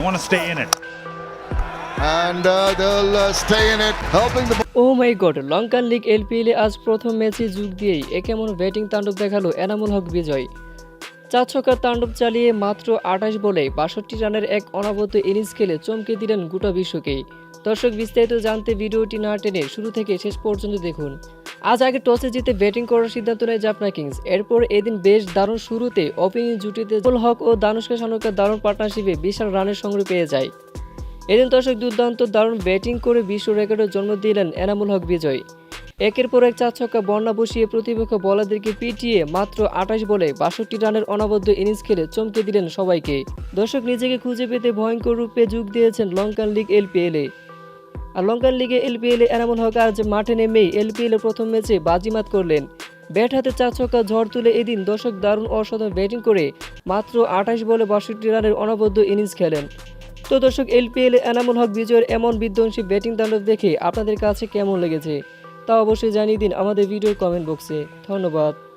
want to stay in it. and uh, they'll uh, stay in it, helping the oh my God Lankan league এলপিএলে আজ প্রথম ম্যাচে যোগ দিয়েই একে এমন ব্যাটিং তাণ্ডব দেখাল এনামুল হক বিজয়। চার ছক্কার তাণ্ডব চালিয়ে মাত্র আঠাশ বলে বাষট্টি রানের এক অনাবদ্য ইনিংস খেলে চমকে দিলেন গোটা বিশ্বকেই। দর্শক বিস্তারিত জানতে ভিডিওটি না টেনে শুরু থেকে শেষ পর্যন্ত দেখুন। আজ আগে টসে জিতে ব্যাটিং করার সিদ্ধান্ত নেয় জাফনা কিংস। এরপর এদিন বেশ দারুণ শুরুতে ওপেনিং জুটিতে জুল হক ও দানুষ্কা সানুকা দারুণ পার্টনারশিপে বিশাল রানের সংগ্রহ পেয়ে যায়। এদিন দর্শক দুর্দান্ত দারুণ ব্যাটিং করে বিশ্ব রেকর্ডের জন্ম দিলেন এনামুল হক বিজয়। একের পর এক চার ছক্কা বন্যা বসিয়ে প্রতিপক্ষ বলারদেরকে পিটিয়ে মাত্র আঠাশ বলে বাষট্টি রানের অনবদ্য ইনিংস খেলে চমকে দিলেন সবাইকে। দর্শক নিজেকে খুঁজে পেতে ভয়ঙ্কর রূপে যোগ দিয়েছেন লঙ্কান লিগ এলপিএলে আর লঙ্কান লিগে এলপিএলে এনামুল হক আজ মাঠে নেমেই এলপিএল প্রথম ম্যাচে বাজিমাত করলেন। ব্যাট হাতে চার ছক্কা ঝড় তুলে এদিন দর্শক দারুণ অসাধারণ ব্যাটিং করে মাত্র আঠাশ বলে বাষট্টি রানের অনবদ্য ইনিংস খেলেন। তো দর্শক, এলপিএল এনামুল হক বিজয়ের এমন বিধ্বংসী ব্যাটিং তাণ্ডব দেখে আপনাদের কাছে কেমন লেগেছে তা অবশ্যই জানিয়ে দিন আমাদের ভিডিওর কমেন্ট বক্সে। ধন্যবাদ।